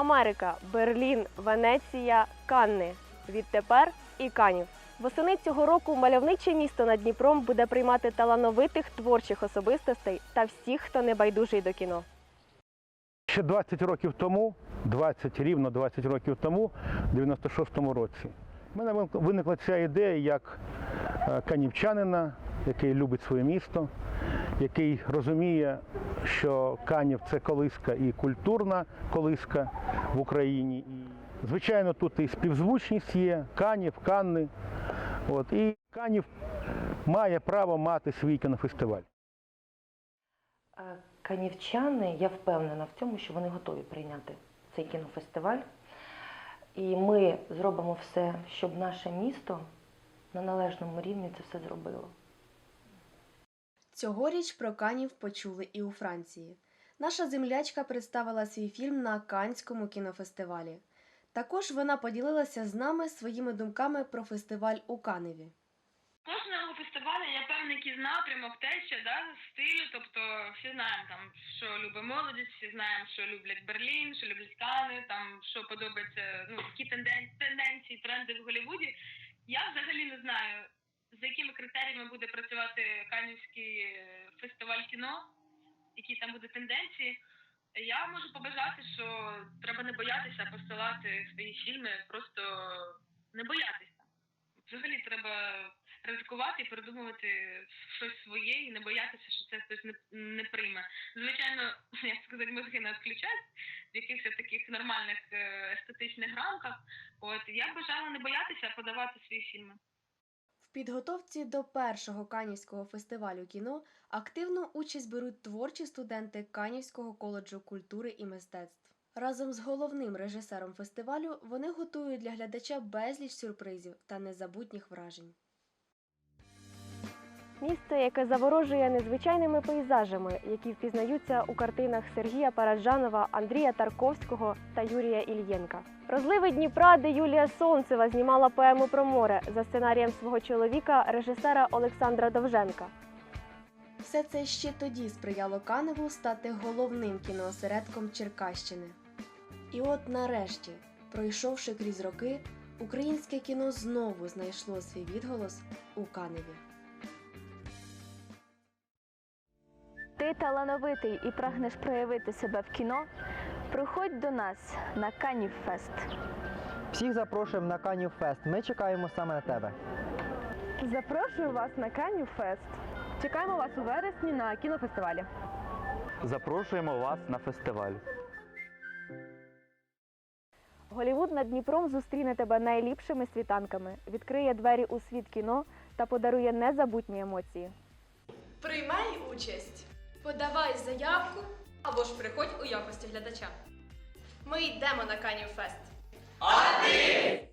Америка, Берлін, Венеція, Канни. Відтепер і Канів. Восени цього року мальовниче місто над Дніпром буде приймати талановитих творчих особистостей та всіх, хто не байдужий до кіно. Ще 20 років тому, 20, рівно 20 років тому, в 96-му році, в мене виникла ця ідея як е, канівчанина, який любить своє місто, який розуміє, що Канів це колиска і культурна колиска в Україні. Звичайно, тут і співзвучність є, Канів, Канни. От, і Канів має право мати свій кінофестиваль. Канівчани, я впевнена в цьому, що вони готові прийняти цей кінофестиваль. І ми зробимо все, щоб наше місто на належному рівні це все зробило. Цьогоріч про Канів почули і у Франції. Наша землячка представила свій фільм на Канському кінофестивалі. Також вона поділилася з нами своїми думками про фестиваль у Каневі. Кожного фестивалю є певний якийсь напрямок, течія, да, стилю. Тобто всі знаємо там, що любить молодість, всі знаємо, що люблять Берлін, що люблять Кани, там що подобається, ну які тенденції, тенденції, тренди в Голлівуді. Я взагалі не знаю, за якими критеріями буде працювати Канівський е, фестиваль кіно, які там будуть тенденції. Я можу побажати, що треба не боятися посилати свої фільми, просто не боятися. Взагалі треба ризикувати придумувати щось своє і не боятися, що це хтось не, не прийме. Звичайно, як сказати, мозги не відключать в якихось таких нормальних е, естетичних рамках. От я бажала не боятися, подавати свої фільми. Підготовці до першого Канівського фестивалю кіно активну участь беруть творчі студенти Канівського коледжу культури і мистецтв. Разом з головним режисером фестивалю вони готують для глядача безліч сюрпризів та незабутніх вражень. Місто, яке заворожує незвичайними пейзажами, які впізнаються у картинах Сергія Параджанова, Андрія Тарковського та Юрія Ільєнка. Розливи Дніпра, де Юлія Сонцева знімала поему про море за сценарієм свого чоловіка, режисера Олександра Довженка. Все це ще тоді сприяло Каневу стати головним кіноосередком Черкащини. І от нарешті, пройшовши крізь роки, українське кіно знову знайшло свій відголос у Каневі. Ти талановитий і прагнеш проявити себе в кіно? Приходь до нас на Канів Фест. Всіх запрошуємо на Канів Фест. Ми чекаємо саме на тебе. Запрошую вас на Канів Фест. Чекаємо вас у вересні на кінофестивалі. Запрошуємо вас на фестиваль. Голівуд над Дніпром зустріне тебе найліпшими світанками, відкриє двері у світ кіно та подарує незабутні емоції. Приймай участь. Подавай заявку або ж приходь у якості глядача. Ми йдемо на Канів Фест. Один!